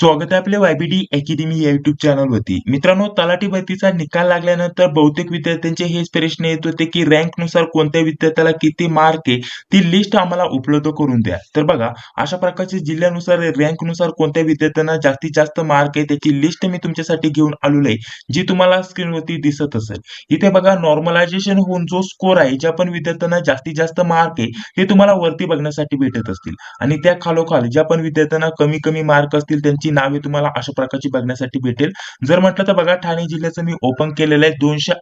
स्वागत आहे आपल्या वायबीडी अकॅडमी या युट्यूब चॅनलवरती मित्रांनो तलाठी भरतीचा निकाल लागल्यानंतर बहुतेक विद्यार्थ्यांचे हेच प्रश्न येत होते की रँकनुसार कोणत्या विद्यार्थ्याला किती मार्क आहे ती लिस्ट आम्हाला उपलब्ध करून द्या. तर बघा अशा प्रकारचे जिल्ह्यानुसार रँकनुसार कोणत्या विद्यार्थ्यांना जास्तीत जास्त मार्क आहे त्याची लिस्ट मी तुमच्यासाठी घेऊन आलेलो आहे जी तुम्हाला स्क्रीनवरती दिसत असेल. इथे बघा नॉर्मलायझेशन होऊन जो स्कोर आहे ज्या पण विद्यार्थ्यांना जास्तीत जास्त मार्क आहे ते तुम्हाला वरती बघण्यासाठी भेटत असतील. आणि त्या खालोखाल ज्या पण विद्यार्थ्यांना कमी कमी मार्क असतील त्यांची नावे तुम्हाला अशा प्रकारची बघण्यासाठी भेटेल. जर म्हटलं तर बघा ठाणे जिल्ह्याचं मी ओपन केलेलं आहे. दोनशे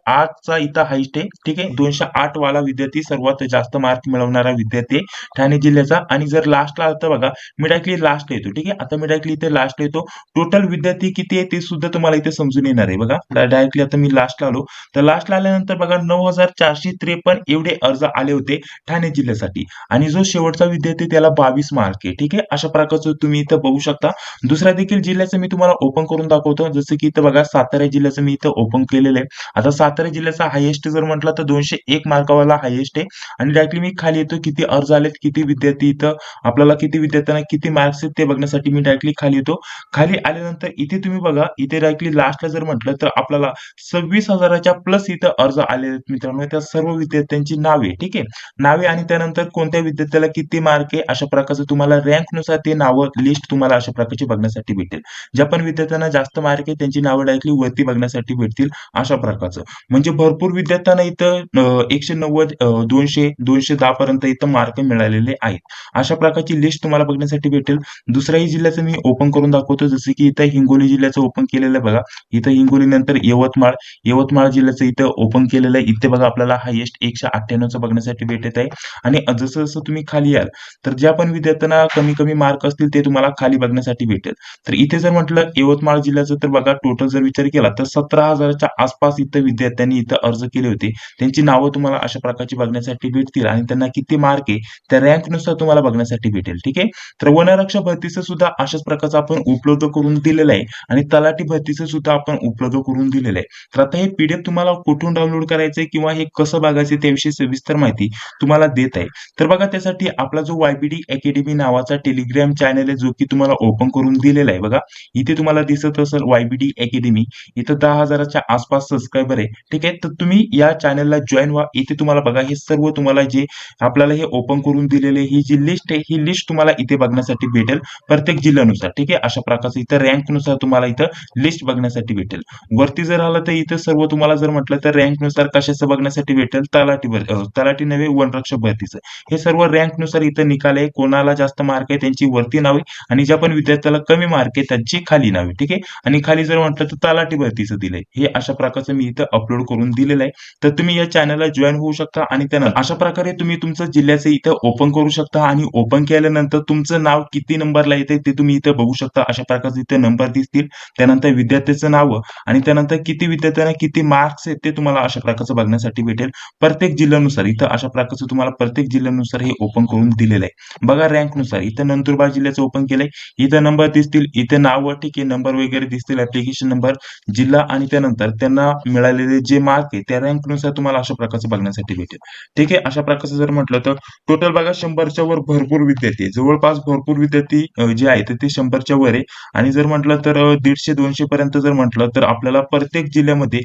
चा इथं हाईस्ट आहे. ठीक आहे? दोनशे आठ वाला विद्यार्थी सर्वात जास्त मार्क मिळवणारा विद्यार्थी ठाणे जिल्ह्याचा. आणि जर लास्टला आलं तर बघा मी डायरेक्टली लास्ट येतो. ठीक आहे? आता मी डायरेक्टली इथे लास्ट येतो. टोटल विद्यार्थी किती आहे ते सुद्धा तुम्हाला इथे समजून येणार आहे बघा. डायरेक्टली आता मी लास्टला आलो. तर लास्टला आल्यानंतर बघा नऊ हजार चारशे त्रेपन्न एवढे अर्ज आले होते ठाणे जिल्ह्यासाठी. आणि जो शेवटचा विद्यार्थी त्याला बावीस मार्क आहे. ठीक आहे? अशा प्रकारचं तुम्ही इथं बघू शकता. दुसऱ्या देखील जिल्ह्याचं मी तुम्हाला ओपन करून दाखवतो. जसं की इथं बघा सातारा जिल्ह्याचं मी इथं ओपन केलेलं आहे. आता सातारा जिल्ह्याचा हायेस्ट जर म्हटलं तर दोनशे एक मार्कावाला हायेस्ट आहे. आणि डायरेक्टली मी खाली येतो किती अर्ज आलेत किती विद्यार्थी इथं आपल्याला किती विद्यार्थ्यांना किती मार्क्स आहेत ते बघण्यासाठी मी डायरेक्टली खाली येतो. खाली आल्यानंतर इथे तुम्ही बघा इथे डायरेक्टली लास्टला जर म्हटलं तर आपल्याला सव्वीस हजाराच्या प्लस इथं अर्ज आले आहेत मित्रांनो. त्या सर्व विद्यार्थ्यांची नावे ठीक आहे? नावे आणि त्यानंतर कोणत्या विद्यार्थ्याला किती मार्क आहे अशा प्रकारचं तुम्हाला रँकनुसार ते नावं लिस्ट तुम्हाला अशा प्रकारची बघण्यासाठी भेटेल. ज्या पण विद्यार्थ्यांना जास्त मार्क आहे त्यांची नावं डायरेक्टली वरती बघण्यासाठी भेटतील अशा प्रकारचं. म्हणजे भरपूर विद्यार्थ्यांना इथं एकशे नव्वद दोनशे दोनशे दहा पर्यंत इथं मार्क मिळालेले आहेत. अशा प्रकारची लिस्ट तुम्हाला बघण्यासाठी भेटेल. दुसऱ्याही जिल्ह्याचं मी ओपन करून दाखवतो. जसं की इथं हिंगोली जिल्ह्याचं ओपन केलेलं आहे बघा. इथं हिंगोली नंतर यवतमाळ यवतमाळ जिल्ह्याचं इथं ओपन केलेलं आहे. इथे बघा आपल्याला हायेस्ट एकशे अठ्ठ्याण्णवचं बघण्यासाठी भेटत आहे. आणि जसं जसं तुम्ही खाली याल तर ज्या पण विद्यार्थ्यांना कमी कमी मार्क असतील ते तुम्हाला खाली बघण्यासाठी भेटेल. तर इथे जर म्हटलं यवतमाळ जिल्ह्याचं तर बघा टोटल जर विचार केला तर सतरा हजाराच्या आसपास इथं विद्यार्थ्यांनी इथं अर्ज केले होते. त्यांची नावं तुम्हाला अशा प्रकारची बघण्यासाठी भेटतील आणि त्यांना किती मार्क आहे त्या रँकनुसार तुम्हाला बघण्यासाठी भेटेल ठीक आहे? तर वनरक्षक भरतीचं सुद्धा अशाच प्रकारचं आपण उपलब्ध करून दिलेलं आहे आणि तलाठी भरतीचं सुद्धा आपण उपलब्ध करून दिलेलं आहे. तर आता हे पीडीएफ तुम्हाला कुठून डाउनलोड करायचंय किंवा हे कसं बघायचं त्याविषयी सविस्तर माहिती तुम्हाला देत आहे. तर बघा त्यासाठी आपला जो वायबीडी अकॅडमी नावाचा टेलिग्राम चॅनल आहे जो की तुम्हाला ओपन करून दिलेला आहे. बघा इथे तुम्हाला दिसत असेल वायबीडी अकॅडमी इथं दहा हजाराच्या आसपास सबस्क्रायबर आहे. ठीक आहे? तर तुम्ही या चॅनलला जॉईन व्हा. इथे तुम्हाला बघा हे सर्व तुम्हाला जे आपल्याला हे ओपन करून दिलेले ही जी लिस्ट आहे ही लिस्ट तुम्हाला इथे बघण्यासाठी भेटेल. प्रत्येक जिल्ह्यानुसार. ठीक आहे? अशा प्रकारचं इथं रँकनुसार तुम्हाला इथं लिस्ट बघण्यासाठी भेटेल. वरती जर आलं तर इथं सर्व तुम्हाला जर म्हटलं तर रँकनुसार कशाचं बघण्यासाठी भेटेल? तलाठी भर तलाठी नव्हे वनरक्षक भरतीचं. हे सर्व रँकनुसार इथं निकाल आहे. कोणाला जास्त मार्क आहे त्यांची वरती नावे आणि ज्या पण विद्यार्थ्याला कमी मार्क त्यांची खाली नावे ठीक आहे? आणि खाली जर म्हटलं तर तलाठी भरतीचं दिलंय. हे अशा प्रकारचं मी इथं अपलोड करून दिलेलं आहे. तर तुम्ही या चॅनलला जॉईन होऊ शकता आणि त्यानंतर अशा प्रकारे तुम्ही तुमचं जिल्ह्याचं इथं ओपन करू शकता आणि ओपन केल्यानंतर तुमचं नाव किती नंबरला येते ते तुम्ही इथं बघू शकता. अशा प्रकारचे इथे नंबर दिसतील. त्यानंतर विद्यार्थ्याचं नाव आणि त्यानंतर किती विद्यार्थ्यांना किती मार्क्स आहेत ते तुम्हाला अशा प्रकारचं बघण्यासाठी भेटेल. प्रत्येक जिल्ह्यानुसार इथं अशा प्रकारचं तुम्हाला प्रत्येक जिल्ह्यानुसार हे ओपन करून दिलेलं आहे. बघा रँकनुसार इथं नंदुरबार जिल्ह्याचं ओपन केलंय. इथं नंबर दिसतील इथे नाव ठीक आहे नंबर वगैरे दिसतील ऍप्लिकेशन नंबर जिल्हा आणि त्यानंतर त्यांना मिळालेले जे मार्क आहे त्या रँकनुसार तुम्हाला अशा प्रकारचं बघण्यासाठी भेटेल. ठीक आहे? अशा प्रकारचं जर म्हटलं तर टोटल बघा शंभरच्या वर भरपूर विद्यार्थी जवळपास भरपूर विद्यार्थी जे आहेत ते शंभरच्या वर आहे. आणि जर म्हटलं तर दीडशे दोनशे पर्यंत जर म्हटलं तर आपल्याला प्रत्येक जिल्ह्यामध्ये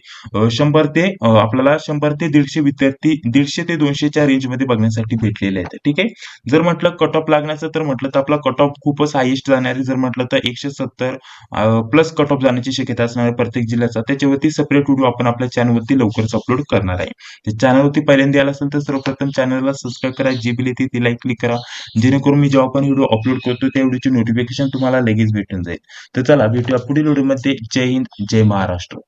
शंभर ते आपल्याला शंभर ते दीडशे विद्यार्थी दीडशे ते दोनशेच्या रेंजमध्ये बघण्यासाठी भेटलेले आहेत. ठीक आहे? जर म्हटलं कट ऑफ लागण्याचं तर म्हटलं तर आपला कट ऑफ खूपच हायेस्ट जाणारे जर म्हटलं तर एकशे सत्तर प्लस कट ऑफ जाण्याची शक्यता असणार आहे प्रत्येक जिल्ह्याचा त्याच्यावरती सेपरेट व्हिडिओ आपण आपल्या चॅनलवरती लवकरच अपलोड करणार आहे. तर चॅनलवरती पहिल्यांदा आला असेल तर सर्वप्रथम चॅनलला सबस्क्राईब करा. जी बिल येते ती लाईक क्लिक करा. जेणेकरून मी जेव्हा आपण व्हिडिओ अपलोड करतो त्या व्हिडिओची नोटिफिकेशन तुम्हाला लगेच भेटून जाईल. तर चला भेटूया पुढील व्हिडिओमध्ये जय हिंद जय महाराष्ट्र.